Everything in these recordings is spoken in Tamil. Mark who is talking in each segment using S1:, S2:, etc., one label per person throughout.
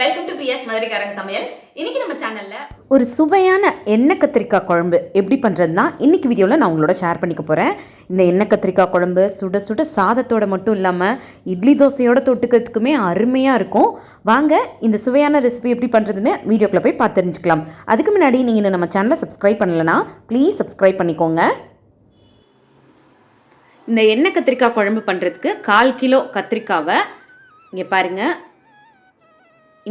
S1: வெல்கம் டு பிஎஸ் மதுரைக்காரங்க சமையல். இன்னைக்கு நம்ம சேனல்ல
S2: ஒரு சுவையான எண்ணெய் கத்திரிக்காய் குழம்பு எப்படி பண்ணுறதுனா இன்றைக்கி வீடியோவில் நான் உங்களோட ஷேர் பண்ணிக்க போகிறேன் இந்த எண்ணெய் கத்திரிக்காய் குழம்பு சுட சுட சாதத்தோட மட்டும் இல்லாமல் இட்லி தோசையோட தொட்டுக்கிறதுக்குமே அருமையாக இருக்கும். வாங்க இந்த சுவையான ரெசிபி எப்படி பண்ணுறதுன்னு வீடியோக்குள்ளே போய் பார்த்து தெரிஞ்சுக்கலாம். அதுக்கு முன்னாடி நீங்கள் இன்னும் நம்ம சேனலை சப்ஸ்கிரைப் பண்ணலைன்னா ப்ளீஸ் சப்ஸ்கிரைப் பண்ணிக்கோங்க. இந்த எண்ணெய் கத்திரிக்காய் குழம்பு பண்ணுறதுக்கு கால் கிலோ கத்திரிக்காவை இங்கே பாருங்கள்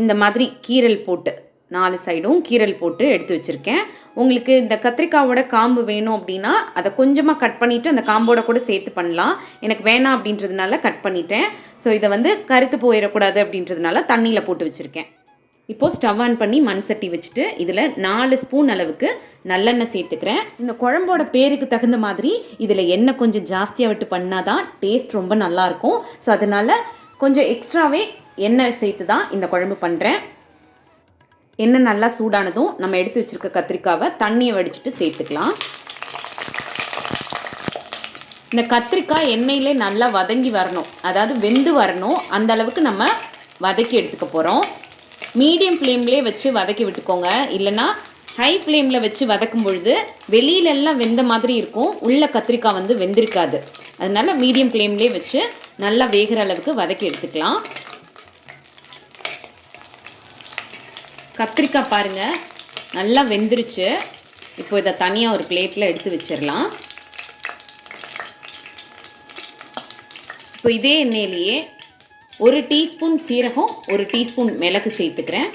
S2: இந்த மாதிரி கீரல் போட்டு நாலு சைடும் கீரல் போட்டு எடுத்து வச்சுருக்கேன். உங்களுக்கு இந்த கத்திரிக்காவோட காம்பு வேணும் அப்படின்னா அதை கொஞ்சமாக கட் பண்ணிவிட்டு அந்த காம்போட கூட சேர்த்து பண்ணலாம். எனக்கு வேணாம் அப்படின்றதுனால கட் பண்ணிட்டேன். ஸோ இதை வந்து கருத்து போயிடக்கூடாது அப்படின்றதுனால தண்ணியில் போட்டு வச்சுருக்கேன். இப்போது ஸ்டவ் ஆன் பண்ணி மண் சட்டி வச்சுட்டு இதில் நாலு ஸ்பூன் அளவுக்கு நல்லெண்ணெய் சேர்த்துக்கிறேன். இந்த குழம்போட பேருக்கு தகுந்த மாதிரி இதில் எண்ணெய் கொஞ்சம் ஜாஸ்தியாக விட்டு பண்ணால் தான் டேஸ்ட் ரொம்ப நல்லாயிருக்கும் ஸோ அதனால் கொஞ்சம் எக்ஸ்ட்ராவே எண்ணெய் சேர்த்து தான் இந்த குழம்பு பண்ணுறேன் எண்ணெய் நல்லா சூடானதும் நம்ம எடுத்து வச்சுருக்க கத்திரிக்காவை தண்ணியை வடிச்சிட்டு சேர்த்துக்கலாம். இந்த கத்திரிக்காய் எண்ணெயிலே நல்லா வதங்கி வரணும். அதாவது வெந்து வரணும். அந்த அளவுக்கு நம்ம வதக்கி எடுத்துக்க போகிறோம் மீடியம் ஃப்ளேம்லேயே வச்சு வதக்கி விட்டுக்கோங்க. இல்லைன்னா ஹை ஃப்ளேமில் வச்சு வதக்கும் பொழுது வெளியிலெல்லாம் வெந்த மாதிரி இருக்கும். உள்ள கத்திரிக்காய் வந்து வெந்திருக்காது. அதனால் மீடியம் ஃப்ளேம்லேயே வச்சு நல்லா வேகிற அளவுக்கு வதக்கி எடுத்துக்கலாம். கத்திரிக்காய் பாருங்கள் நல்லா வெந்துருச்சு. இப்போ இதை தனியாக ஒரு பிளேட்டில் எடுத்து வச்சிடலாம். இப்போ இதே எண்ணெயிலேயே ஒரு டீஸ்பூன் சீரகம் ஒரு டீஸ்பூன் மிளகு சேர்த்துக்கிறேன்.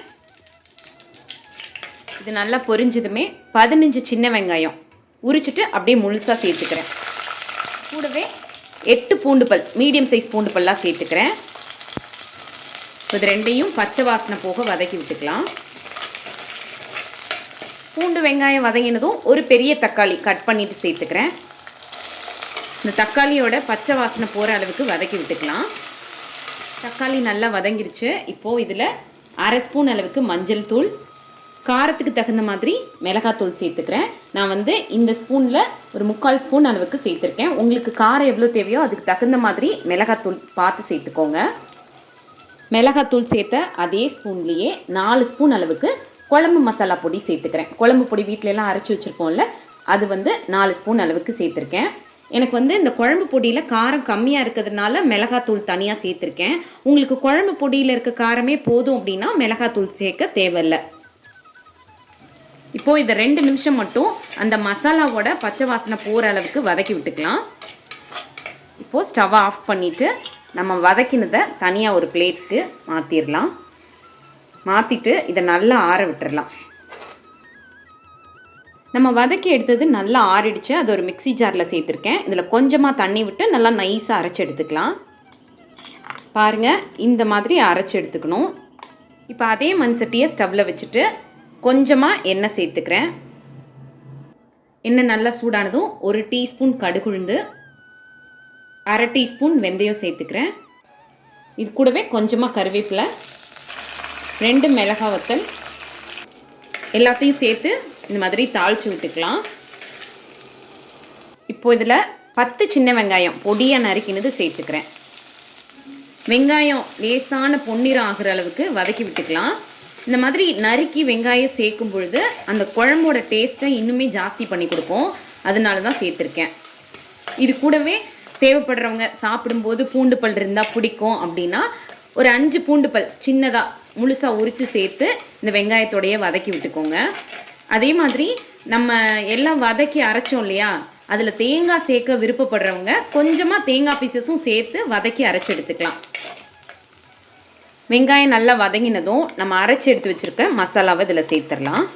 S2: இது நல்லா பொரிஞ்சதுமே பதினஞ்சு சின்ன வெங்காயம். உரிச்சிட்டு அப்படியே முழுசாக சேர்த்துக்கிறேன். கூடவே எட்டு பூண்டு பல் மீடியம் சைஸ் பூண்டு பல்லாக சேர்த்துக்கிறேன். இப்போ இது ரெண்டையும் பச்சை வாசனை போக வதக்கி விட்டுக்கலாம். பூண்டு வெங்காயம் வதங்கினதும் ஒரு பெரிய தக்காளி கட் பண்ணிட்டு சேர்த்துக்கிறேன். இந்த தக்காளியோட பச்சை வாசனை போகிற அளவுக்கு வதக்கி விட்டுக்கலாம். தக்காளி நல்லா வதங்கிருச்சு. இப்போது இதில் அரை ஸ்பூன் அளவுக்கு மஞ்சள் தூள் காரத்துக்கு தகுந்த மாதிரி மிளகாத்தூள் சேர்த்துக்கிறேன். நான் வந்து இந்த ஸ்பூனில் ஒரு முக்கால் ஸ்பூன் அளவுக்கு சேர்த்துருக்கேன். உங்களுக்கு காரம் எவ்வளோ தேவையோ அதுக்கு தகுந்த மாதிரி மிளகாத்தூள் பார்த்து சேர்த்துக்கோங்க. மிளகாத்தூள் சேர்த்த அதே ஸ்பூன்லேயே நாலு ஸ்பூன் அளவுக்கு குழம்பு மசாலா பொடி சேர்த்துக்கிறேன். குழம்பு பொடி வீட்டிலலாம் அரைச்சி வச்சுருப்போம்ல அது வந்து நாலு ஸ்பூன் அளவுக்கு சேர்த்துருக்கேன். எனக்கு வந்து இந்த குழம்பு பொடியில் காரம் கம்மியாக இருக்கிறதுனால மிளகாத்தூள் தனியாக சேர்த்துருக்கேன். உங்களுக்கு குழம்பு பொடியில் இருக்க காரமே போதும் அப்படின்னா மிளகாத்தூள் சேர்க்க தேவையில்லை. இப்போது இதை ரெண்டு நிமிஷம் மட்டும் அந்த மசாலாவோட பச்சை வாசனை போகிற அளவுக்கு வதக்கி விட்டுக்கலாம். இப்போது ஸ்டவ் ஆஃப் பண்ணிவிட்டு நம்ம வதக்கினதை தனியாக ஒரு பிளேட்டுக்கு மாற்றிடலாம் மாற்றிட்டு இதை நல்லா ஆற விட்டுறலாம். நம்ம வதக்கி எடுத்தது நல்லா ஆறிடுச்சு. அது ஒரு மிக்ஸி ஜாரில் சேர்த்துருக்கேன். இதில் கொஞ்சமாக தண்ணி விட்டு நல்லா நைஸாக அரைச்சி எடுத்துக்கலாம். பாருங்கள் இந்த மாதிரி அரைச்சி எடுத்துக்கணும். இப்போ அதே மண் சட்டியை ஸ்டவ்வில் வச்சுட்டு கொஞ்சமாக எண்ணெய் சேர்த்துக்கிறேன். எண்ணெய் நல்லா சூடானதும் ஒரு டீஸ்பூன் கடுகுழுந்து அரை டீஸ்பூன் வெந்தயம் சேர்த்துக்கிறேன். இது கூடவே கொஞ்சமாக கருவேப்பிலை ரெண்டு மிளகாய் வத்தல் எல்லாத்தையும் சேர்த்து இந்த மாதிரி தாளித்து விட்டுக்கலாம். இப்போ இதில் பத்து சின்ன வெங்காயம் பொடியாக நறுக்கினது சேர்த்துக்கிறேன். வெங்காயம் லேசான பொன்னிறம் ஆகிற அளவுக்கு வதக்கி விட்டுக்கலாம். இந்த மாதிரி நறுக்கி வெங்காயம் சேர்க்கும் பொழுது அந்த குழம்போட டேஸ்ட்டை இன்னுமே ஜாஸ்தி பண்ணி கொடுக்கும். அதனால தான் சேர்த்துருக்கேன். இது கூடவே தேவைப்படுறவங்க சாப்பிடும்போது பூண்டு பல் இருந்தால் பிடிக்கும் அப்படின்னா ஒரு அஞ்சு பூண்டு பல் சின்னதாக முழுசாக உரித்து சேர்த்து இந்த வெங்காயத்தோடையே வதக்கி விட்டுக்கோங்க. அதே மாதிரி நம்ம எல்லாம் வதக்கி அரைச்சோம் இல்லையா? அதில் தேங்காய் சேர்க்க விருப்பப்படுறவங்க கொஞ்சமாக தேங்காய் பீசஸும் சேர்த்து வதக்கி அரைச்சி எடுத்துக்கலாம். வெங்காயம் நல்லா வதங்கினதும் நம்ம அரைச்சி எடுத்து வச்சுருக்க மசாலாவை இதில் சேர்த்துடலாம்.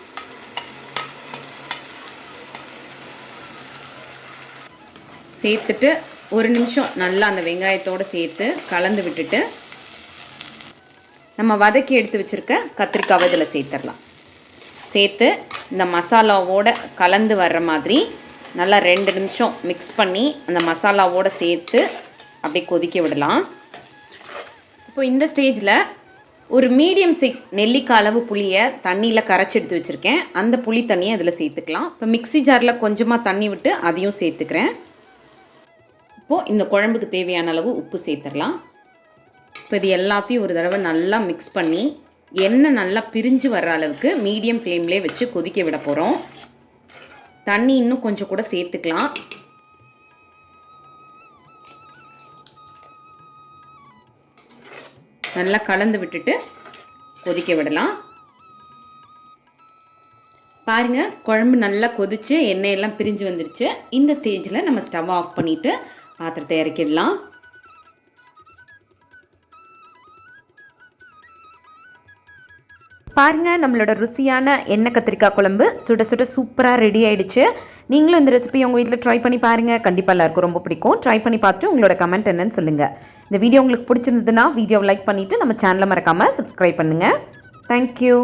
S2: சேர்த்துட்டு ஒரு நிமிஷம் நல்லா அந்த வெங்காயத்தோடு சேர்த்து கலந்து விட்டுட்டு நம்ம வதக்கி எடுத்து வச்சுருக்க கத்திரிக்காவை இதில் சேர்த்துடலாம். சேர்த்து இந்த மசாலாவோட கலந்து வர்ற மாதிரி நல்லா ரெண்டு நிமிஷம் மிக்ஸ் பண்ணி அந்த மசாலாவோட சேர்த்து அப்படியே கொதிக்க விடலாம். இப்போ இந்த ஸ்டேஜில் ஒரு மீடியம் சைஸ் நெல்லிக்காய் அளவு புளியை தண்ணியில் கரைச்சி எடுத்து வச்சுருக்கேன். அந்த புளி தண்ணியை அதில் சேர்த்துக்கலாம். இப்போ மிக்ஸி ஜாரில் கொஞ்சமாக தண்ணி விட்டு அதையும் சேர்த்துக்கிறேன். இப்போது இந்த குழம்புக்கு தேவையான அளவு உப்பு சேர்த்துடலாம். இப்போ இது எல்லாத்தையும் ஒரு தடவை நல்லா மிக்ஸ் பண்ணி எண்ணெய் நல்லா பிரிஞ்சு வர்ற அளவுக்கு மீடியம் ஃப்ளேம்லேயே வச்சு கொதிக்க விட போகிறோம் தண்ணி இன்னும் கொஞ்சம் கூட சேர்த்துக்கலாம். நல்லா கலந்து விட்டுட்டு கொதிக்க விடலாம். பாருங்க குழம்பு நல்லா கொதிச்சு எண்ணெயெல்லாம் பிரிஞ்சு வந்துருச்சு. இந்த ஸ்டேஜில் நம்ம ஸ்டவ் ஆஃப் பண்ணிவிட்டு பாத்திரத்தை இறக்கிடலாம்.
S3: பாருங்க நம்மளோட ருசியான எண்ணெய் கத்திரிக்காய் குழம்பு சுட சுட சூப்பராக ரெடி ஆயிடுச்சு. நீங்களும் இந்த ரெசிபி உங்கள் வீட்டில் ட்ரை பண்ணி பாருங்கள் கண்டிப்பாக எல்லாருக்கும் ரொம்ப பிடிக்கும். ட்ரை பண்ணி பார்த்துட்டு உங்களோட கமெண்ட் என்னன்னு சொல்லுங்கள் இந்த வீடியோ உங்களுக்கு பிடிச்சிருந்ததுன்னா வீடியோவை லைக் பண்ணிவிட்டு நம்ம சேனலை மறக்காமல் சப்ஸ்கிரைப் பண்ணுங்கள் தேங்க்யூ